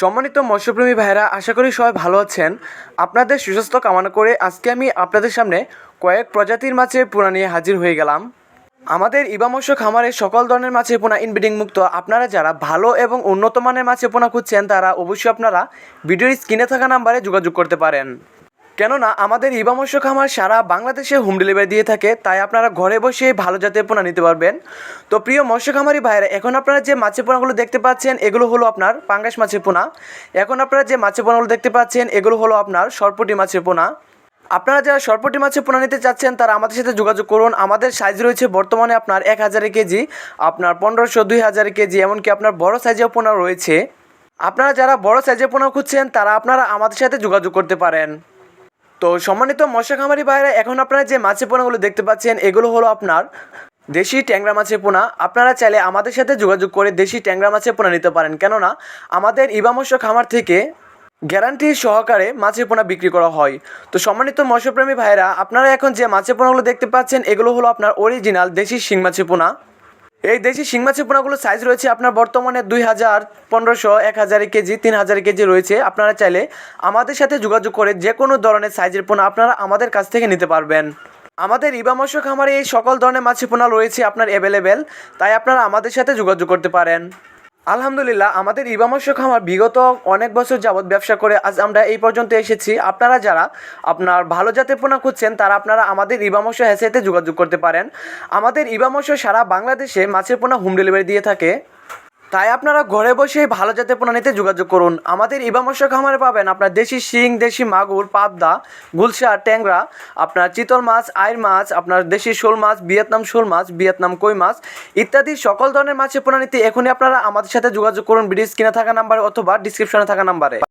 সম্মানিত মৎস্যপ্রেমী ভাইরা আশা করি সবাই ভালো আছেন। আপনাদের সুস্বাস্থ্য কামনা করে আজকে আমি আপনাদের সামনে কয়েক প্রজাতির মাছের পোনা নিয়ে হাজির হয়ে গেলাম। আমাদের ইবা মৎস্য খামারে সকল ধরনের মাছের পোনা ইনব্রিডিং মুক্ত। আপনারা যারা ভালো এবং উন্নত মানের মাছের পোনা খুঁজছেন, তারা অবশ্যই আপনারা ভিডিওর স্ক্রিনে থাকা নাম্বারে যোগাযোগ করতে পারেন। কেননা আমাদের ইবা মৎস্য খামার সারা বাংলাদেশে হোম ডেলিভারি দিয়ে থাকে, তাই আপনারা ঘরে বসে ভালো জাতের পোনা নিতে পারবেন। তো প্রিয় মৎস্য খামারি ভাইরা এখন আপনারা যে মাছের পোনাগুলো দেখতে পাচ্ছেন, এগুলো হলো আপনার পাঙ্গাস মাছের পোনা। এখন আপনারা যে মাছের পোনাগুলো দেখতে পাচ্ছেন, এগুলো হলো আপনার সরপটি মাছের পোনা। আপনারা যারা সরপটি মাছের পোনা নিতে চাচ্ছেন, তারা আমাদের সাথে যোগাযোগ করুন। আমাদের সাইজ রয়েছে বর্তমানে আপনার এক হাজার কেজি, আপনার পনেরোশো, দুই হাজার কেজি, এমনকি আপনার বড় সাইজের পোনা রয়েছে। আপনারা যারা বড় সাইজের পোনা খুঁজছেন, তারা আপনারা আমাদের সাথে যোগাযোগ করতে পারেন। তো সম্মানিত মশা খামারি ভাইরা, এখন আপনারা যে মাছের পোনাগুলো দেখতে পাচ্ছেন, এগুলো হলো আপনার দেশি ট্যাংরা মাছের পোনা। আপনারা চাইলে আমাদের সাথে যোগাযোগ করে দেশি ট্যাংরা মাছের পোনা নিতে পারেন। কেননা, আমাদের ইবা মৎস্য খামার থেকে গ্যারান্টি সহকারে মাছের পোনা বিক্রি করা হয়। তো সম্মানিত মৎস্যপ্রেমী ভাইরা, আপনারা এখন যে মাছের পোনাগুলো দেখতে পাচ্ছেন, এগুলো হলো আপনার অরিজিনাল দেশি শিং মাছের পোনা। এই দেশি শিং মাছের পোনাগুলো সাইজ রয়েছে আপনার বর্তমানে দুই হাজার পনেরোশো, এক হাজার কেজি, তিন হাজার কেজি রয়েছে। আপনারা চাইলে আমাদের সাথে যোগাযোগ করে যে কোনো ধরনের সাইজের পোনা আপনারা আমাদের কাছ থেকে নিতে পারবেন। আমাদের ইবা মৎস্য খামারে এই সকল ধরনের মাছের পোনা রয়েছে আপনার অ্যাভেলেবেল তাই আপনারা আমাদের সাথে যোগাযোগ করতে পারেন। আলহামদুলিল্লাহ, আমাদের ইবামস্য খামার বিগত অনেক বছর যাবৎ ব্যবসা করে আজ আমরা এই পর্যন্ত এসেছি। আপনারা যারা আপনার ভালো জাতের পোনা খুঁজছেন, তারা আপনারা আমাদের ইবামস্য হ্যাসেতে যোগাযোগ করতে পারেন। আমাদের ইবামস্য সারা বাংলাদেশে মাছের পোনা হোম ডেলিভারি দিয়ে থাকে। তাই আপনারা ঘরে বসেই ভালো জাতের পোনা নিতে যোগাযোগ করুন। আমাদের ইবামস্য খামারে পাবেন আপনার দেশি শিং, দেশি মাগুর, পাবদা গুলশা ট্যাংরা, আপনার চিতল মাছ, আইর মাছ, আপনার দেশি শোল মাছ, ভিয়েতনাম শোল মাছ, ভিয়েতনাম কই মাছ ইত্যাদি সকল ধরনের মাছের পোনা নিতে এখনই আপনারা আমাদের সাথে যোগাযোগ করুন। ব্রিটিশ স্ক্রিনে থাকা নাম্বারে অথবা ডিসক্রিপশনে থাকা নাম্বারে।